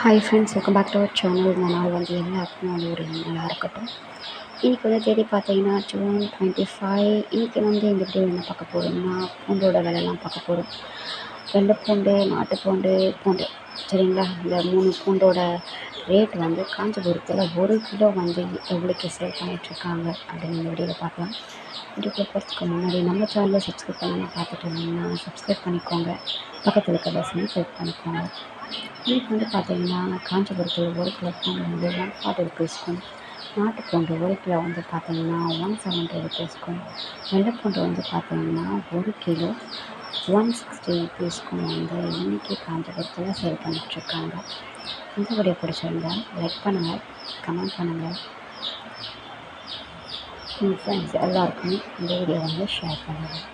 Hi friends welcome back to our channel இந்த நாள் வந்து எல்லாருக்குமே வந்து ஒரு நல்லா இருக்கட்டும் இன்றைக்கி வந்து தேதி பார்த்தீங்கன்னா ஜூன் டுவெண்ட்டி ஃபைவ் இன்றைக்கி வந்து இந்த வீடியோ என்ன பார்க்க போகிறோம்னா பூண்டோட விலைலாம் பார்க்க போகிறோம் வெள்ளை பூண்டு நாட்டு பூண்டு பூண்டு. சரிங்களா? இந்த மூணு பூண்டோட ரேட் வந்து காஞ்சிபுரத்தில் ஒரு கிலோ வந்து எவ்வளோக்கு சேல் பண்ணிகிட்ருக்காங்க அப்படின்னு இந்த வீடியோவில் பார்க்கலாம். வீடியோக்குள்ள போகிறதுக்கு முன்னாடி நம்ம சேனலில் சப்ஸ்கிரைப் பண்ணாமல் பார்த்துட்டு இருந்தீங்கன்னா சப்ஸ்கிரைப் பண்ணிக்கோங்க. பக்கத்தில் இருக்க பஸ்ஸையும் கிளிக் பண்ணிக்கோங்க. இதுக்கு வந்து பார்த்திங்கன்னா காஞ்சிபுரத்தில் ஒரு கிலோ பூண்டு வந்து ஒன் ஃபார்ட்டி ருபீஸ்க்கும் நாட்டு பூண்டு ஒரு கிலோ வந்து பார்த்திங்கன்னா ஒன் செவன்ட்டி ருபீஸ்க்கும் வெள்ளை பூண்டு வந்து பார்த்தீங்கன்னா ஒரு கிலோ ஒன் சிக்ஸ்டி ருபீஸ்க்கும் வந்து இன்றைக்கி காஞ்சிபுரத்தில் சேல் பண்ணிகிட்ருக்காங்க இந்த வீடியோ பிடிச்சிருந்தா லைக் பண்ணுங்கள் கமெண்ட் பண்ணுங்கள் உங்கள் ஃப்ரெண்ட்ஸ் எல்லாருக்குமே இந்த வீடியோ வந்து ஷேர் பண்ணுங்கள்